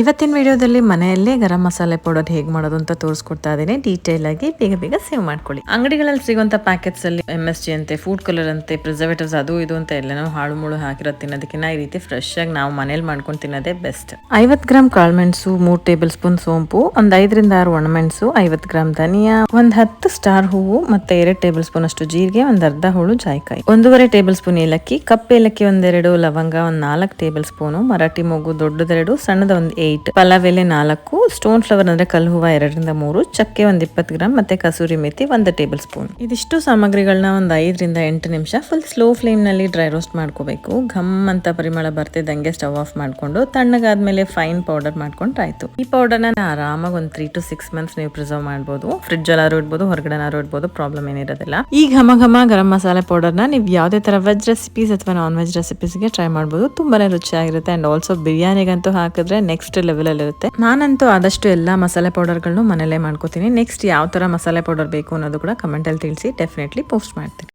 ಇವತ್ತಿನ ವಿಡಿಯೋದಲ್ಲಿ ಮನೆಯಲ್ಲೇ ಗರಂ ಮಸಾಲೆ ಪೌಡರ್ ಹೇಗೆ ಮಾಡೋದು ಅಂತ ತೋರಿಸ್ಕೊಡ್ತಾ ಇದ್ದೀನಿ. ಡೀಟೇಲ್ ಆಗಿ ಬೇಗ ಬೇಗ ಸೇವ್ ಮಾಡ್ಕೊಳ್ಳಿ. ಅಂಗಡಿಗಳಲ್ಲಿ ಸಿಗುವಂತ ಪ್ಯಾಕೆಟ್ಸ್ ಅಲ್ಲಿ ಎಂ ಎಸ್ ಜಿ ಅಂತೆ ಫುಡ್ ಕಲರ್ ಅಂತೆ ಪ್ರಿಸರ್ವೇಟಿವ್ಸ್ ಅದು ಇದು ಅಂತ ಎಲ್ಲ ನಾವು ಹಾಳು ಮುಳು ಹಾಕಿರೋದು ತಿನ್ನೋದಕ್ಕಿಂತ ಈ ರೀತಿ ಫ್ರೆಶ್ ಆಗಿ ನಾವು ಮನೇಲಿ ಮಾಡ್ಕೊಂಡು ತಿನ್ನೋದೇ ಬೆಸ್ಟ್ ಐವತ್ ಗ್ರಾಮ್ ಕಾಳುಮೆಣಸು ಮೂರು ಟೇಬಲ್ ಸ್ಪೂನ್ ಸೋಂಪು, ಒಂದ್ ಐದರಿಂದ ಆರು ಒಣಮೆಣಸು ಐವತ್ ಗ್ರಾಮ್ ಧನಿಯಾ, ಒಂದ್ ಹತ್ತು ಸ್ಟಾರ್ ಹೂವು ಮತ್ತೆ ಎರಡು ಟೇಬಲ್ ಸ್ಪೂನ್ ಅಷ್ಟು ಜೀರಿಗೆ, ಒಂದ್ ಅರ್ಧ ಹುಳು ಜಾಯ್ಕಾಯಿ. ಒಂದೂವರೆ ಟೇಬಲ್ ಸ್ಪೂನ್ ಏಲಕ್ಕಿ, ಕಪ್ ಏಲಕ್ಕಿ ಒಂದೆರಡು, ಲವಂಗ ಒಂದ್ ನಾಲ್ಕು ಟೇಬಲ್ ಸ್ಪೂನು ಮರಾಠಿ ಮೊಗ್ಗು ದೊಡ್ಡದೆರಡು, ಸಣ್ಣದ ಒಂದ್ ಏಟ್ ಪಲಾವ್ ಎಲೆ ನಾಲ್ಕು ಸ್ಟೋನ್ ಫ್ಲವರ್ ಅಂದ್ರೆ ಕಲ್ ಹೂವ ಎರಡರಿಂದ ಮೂರು, ಚಕ್ಕೆ ಒಂದ್ ಇಪ್ಪತ್ತು ಗ್ರಾಮ್ ಮತ್ತೆ ಕಸೂರಿ ಮೇಥಿ ಒಂದು ಟೇಬಲ್ ಸ್ಪೂನ್ ಇದಿಷ್ಟು ಸಾಮಗ್ರಿಗಳನ್ನ ಒಂದ್ ಐದರಿಂದ ಎಂಟು ನಿಮಿಷ ಫುಲ್ ಸ್ಲೋ ಫ್ಲೇಮ್ನಲ್ಲಿ ಡ್ರೈ ರೋಸ್ಟ್ ಮಾಡ್ಕೋಬೇಕು. ಘಮ್ ಅಂತ ಪರಿಮಳ ಬರ್ತಿದ್ದಂಗೆ ಸ್ಟವ್ ಆಫ್ ಮಾಡ್ಕೊಂಡು ತಣ್ಣಗಾದ್ಮೇಲೆ ಫೈನ್ ಪೌಡರ್ ಮಾಡ್ಕೊಂಡ್ರೆ ಆಯ್ತು ಈ ಪೌಡರ್ನ ಆರಾಮಾಗಿ ಒಂದ್ ತ್ರೀ ಟು ಸಿಕ್ಸ್ ಮಂತ್ಸ್ ನೀವು ಪ್ರಿಸರ್ವ್ ಮಾಡ್ಬೋದು. ಫ್ರಿಡ್ಜ್ ಅಲ್ಲಾರು ಇಡ್ಬೋದು, ಹೊರಗಡೆನಾರು ಇಡ್ಬೋದು ಪ್ರಾಬ್ಲಮ್ ಏನಿರೋದಿಲ್ಲ. ಈ ಘಮ ಘಮ ಗರಂ ಮಸಾಲೆ ಪೌಡರ್ನ ನೀವು ಯಾವುದೇ ತರ ವೆಜ್ ರೆಸಿಪೀಸ್ ಅಥವಾ ನಾನ್ ವೆಜ್ ರೆಸಿಪೀಸ್ಗೆ ಟ್ರೈ ಮಾಡ್ಬೋದು. ತುಂಬಾನೇ ರುಚಿಯಾಗಿರುತ್ತೆ ಅಂಡ್ ಆಲ್ಸೋ ಬಿರಿಯಾನಿಗಂತೂ ಹಾಕಿದ್ರೆ ನೆಕ್ಸ್ಟ್ ಲೆವೆಲ್ ಅಲ್ಲಿ ಇರುತ್ತೆ. ನಾನಂತೂ ಆದಷ್ಟು ಎಲ್ಲ ಮಸಾಲೆ ಪೌಡರ್ಗಳನ್ನು ಮನೇಲೇ ಮಾಡ್ಕೋತೀನಿ. ನೆಕ್ಸ್ಟ್ ಯಾವ ತರ ಮಸಾಲೆ ಪೌಡರ್ ಬೇಕು ಅನ್ನೋದು ಕೂಡ ಕಮೆಂಟ್ ಅಲ್ಲಿ ತಿಳಿಸಿ. ಡೆಫಿನೆಟ್ಲಿ ಪೋಸ್ಟ್ ಮಾಡ್ತೀನಿ.